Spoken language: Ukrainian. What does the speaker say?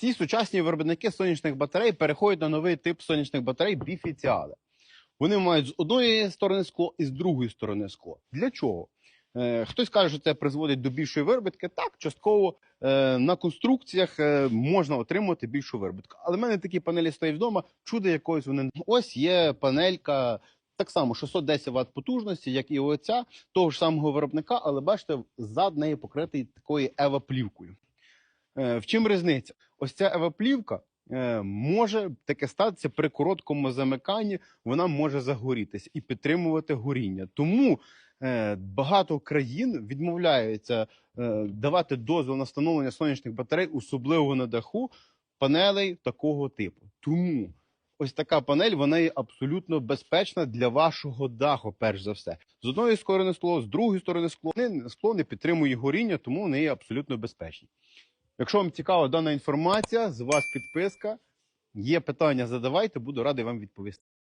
Всі сучасні виробники сонячних батарей переходять на новий тип сонячних батарей біфіціали. Вони мають з одної сторони скло і з другої сторони скло. Для чого? Е, хтось каже, що це призводить до більшої виробітки. Так, частково е, на конструкціях е, можна отримати більшу виробітку. Але в мене такі панелі стоять вдома, чудо якоїсь вони. Ось є панелька, так само 610 Вт потужності, як і оця, того ж самого виробника, але бачите, зад неї покритий такою ева-плівкою. Е, в чим різниця? Ось ця ева-плівка е, може таке статися при короткому замиканні, вона може загорітися і підтримувати горіння. Тому е, багато країн відмовляються е, давати дозвіл на встановлення сонячних батарей, особливо на даху, панелей такого типу. Тому ось така панель вона є абсолютно безпечна для вашого даху, перш за все. З одної сторони скло, з другої сторони скло. Скло не підтримує горіння, тому вони є абсолютно безпечні. Якщо вам цікава дана інформація, з вас підписка. Є питання, задавайте, буду радий вам відповісти.